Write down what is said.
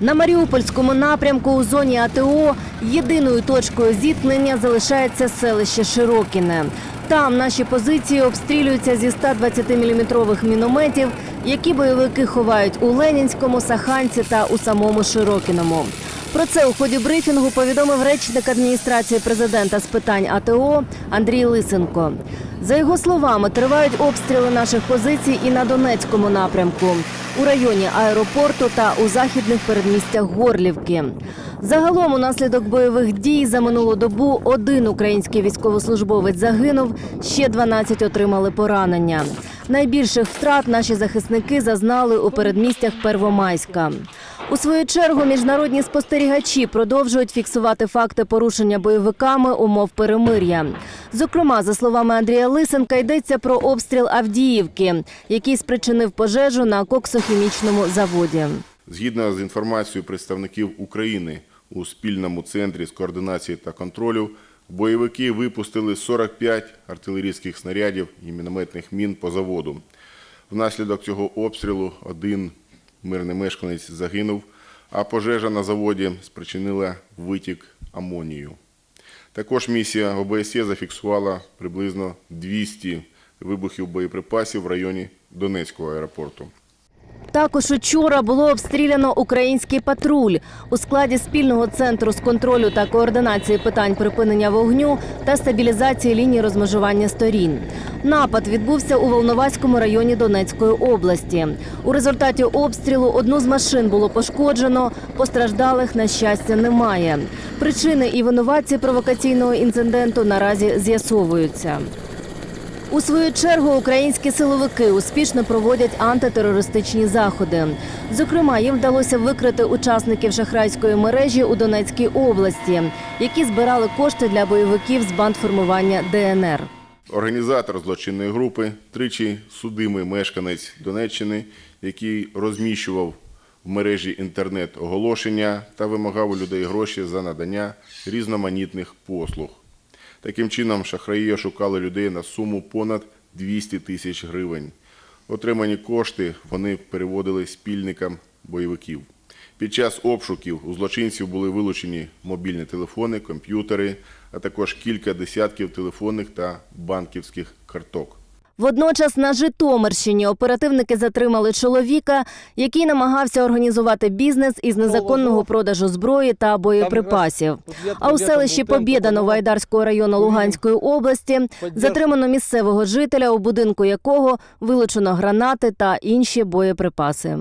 На Маріупольському напрямку у зоні АТО єдиною точкою зіткнення залишається селище Широкіне. Там наші позиції обстрілюються зі 120-мм мінометів, які бойовики ховають у Ленінському, Саханці та у самому Широкіному. Про це у ході брифінгу повідомив речник адміністрації президента з питань АТО Андрій Лисенко. За його словами, тривають обстріли наших позицій і на Донецькому напрямку, у районі аеропорту та у західних передмістях Горлівки. Загалом, унаслідок бойових дій за минулу добу один український військовослужбовець загинув, ще 12 отримали поранення. Найбільших втрат наші захисники зазнали у передмістях Первомайська. У свою чергу міжнародні спостерігачі продовжують фіксувати факти порушення бойовиками умов перемир'я. Зокрема, за словами Андрія Лисенка, йдеться про обстріл Авдіївки, який спричинив пожежу на коксохімічному заводі. Згідно з інформацією представників України у спільному центрі з координації та контролю, бойовики випустили 45 артилерійських снарядів і мінометних мін по заводу. Внаслідок цього обстрілу один мирний мешканець загинув, а пожежа на заводі спричинила витік амонію. Також місія ОБСЄ зафіксувала приблизно 200 вибухів боєприпасів в районі Донецького аеропорту. Також учора було обстріляно український патруль у складі спільного центру з контролю та координації питань припинення вогню та стабілізації лінії розмежування сторін. Напад відбувся у Волноваському районі Донецької області. У результаті обстрілу одну з машин було пошкоджено. Постраждалих на щастя немає. Причини і винуватці провокаційного інциденту наразі з'ясовуються. У свою чергу українські силовики успішно проводять антитерористичні заходи. Зокрема, їм вдалося викрити учасників шахрайської мережі у Донецькій області, які збирали кошти для бойовиків з бандформування ДНР. Організатор злочинної групи, тричі судимий мешканець Донеччини, який розміщував в мережі інтернет оголошення та вимагав у людей гроші за надання різноманітних послуг. Таким чином, шахраї ошукали людей на суму понад 200 тисяч гривень. Отримані кошти вони переводили спільникам бойовиків. Під час обшуків у злочинців були вилучені мобільні телефони, комп'ютери, а також кілька десятків телефонних та банківських карток. Водночас на Житомирщині оперативники затримали чоловіка, який намагався організувати бізнес із незаконного продажу зброї та боєприпасів. А у селищі Побєда Новоайдарського району Луганської області затримано місцевого жителя, у будинку якого вилучено гранати та інші боєприпаси.